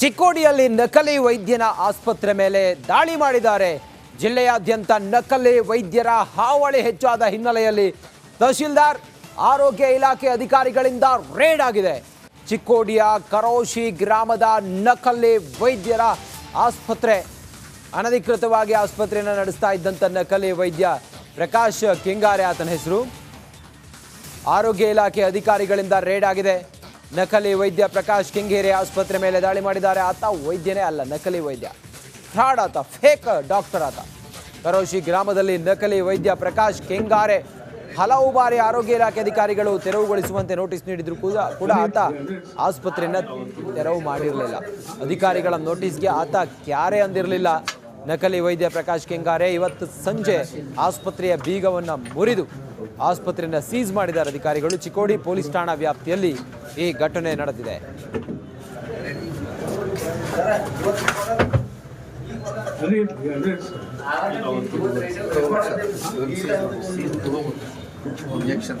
ಚಿಕ್ಕೋಡಿಯಲ್ಲಿ ನಕಲಿ ವೈದ್ಯನ ಆಸ್ಪತ್ರೆ ಮೇಲೆ ದಾಳಿ ಮಾಡಿದ್ದಾರೆ. ಜಿಲ್ಲೆಯಾದ್ಯಂತ ನಕಲಿ ವೈದ್ಯರ ಹಾವಳಿ ಹೆಚ್ಚಾದ ಹಿನ್ನೆಲೆಯಲ್ಲಿ ತಹಶೀಲ್ದಾರ್, ಆರೋಗ್ಯ ಇಲಾಖೆ ಅಧಿಕಾರಿಗಳಿಂದ ರೇಡ್ ಆಗಿದೆ. ಚಿಕ್ಕೋಡಿಯ ಕರೋಶಿ ಗ್ರಾಮದ ನಕಲಿ ವೈದ್ಯರ ಆಸ್ಪತ್ರೆ, ಅನಧಿಕೃತವಾಗಿ ಆಸ್ಪತ್ರೆಯನ್ನು ನಡೆಸ್ತಾ ಇದ್ದಂಥ ನಕಲಿ ವೈದ್ಯ ಪ್ರಕಾಶ್ ಕೆಂಗಾರೆ ಆತನ ಹೆಸರು. ಆರೋಗ್ಯ ಇಲಾಖೆ ಅಧಿಕಾರಿಗಳಿಂದ ರೇಡ್ ಆಗಿದೆ. ನಕಲಿ ವೈದ್ಯ ಪ್ರಕಾಶ್ ಕೆಂಗೇರಿ ಆಸ್ಪತ್ರೆ ಮೇಲೆ ದಾಳಿ ಮಾಡಿದ್ದಾರೆ. ಆತ ವೈದ್ಯನೇ ಅಲ್ಲ, ನಕಲಿ ವೈದ್ಯ. ಫ್ರಾಡ್ ಆತ ಫೇಕ್ ಡಾಕ್ಟರ್ ಆತ. ಕರೋಶಿ ಗ್ರಾಮದಲ್ಲಿ ನಕಲಿ ವೈದ್ಯ ಪ್ರಕಾಶ್ ಕೆಂಗಾರೆ ಹಲವು ಬಾರಿ ಆರೋಗ್ಯ ಇಲಾಖೆ ಅಧಿಕಾರಿಗಳು ತೆರವುಗೊಳಿಸುವಂತೆ ನೋಟಿಸ್ ನೀಡಿದ್ರು ಕೂಡ ಕೂಡ ಆತ ಆಸ್ಪತ್ರೆಯನ್ನ ತೆರವು ಮಾಡಿರಲಿಲ್ಲ. ಅಧಿಕಾರಿಗಳ ನೋಟಿಸ್ಗೆ ಆತ ಕ್ಯಾರೆ ಅಂದಿರಲಿಲ್ಲ. ನಕಲಿ ವೈದ್ಯ ಪ್ರಕಾಶ್ ಕೆಂಗಾರೆ ಇವತ್ತು ಸಂಜೆ ಆಸ್ಪತ್ರೆಯ ಬೀಗವನ್ನು ಮುರಿದು ಆಸ್ಪತ್ರೆಯನ್ನ ಸೀಸ್ ಮಾಡಿದ್ದಾರೆ ಅಧಿಕಾರಿಗಳು. ಚಿಕ್ಕೋಡಿ ಪೊಲೀಸ್ ಠಾಣಾ ವ್ಯಾಪ್ತಿಯಲ್ಲಿ ಈ ಘಟನೆ ನಡೆದಿದೆ. ಇಂಜೆಕ್ಷನ್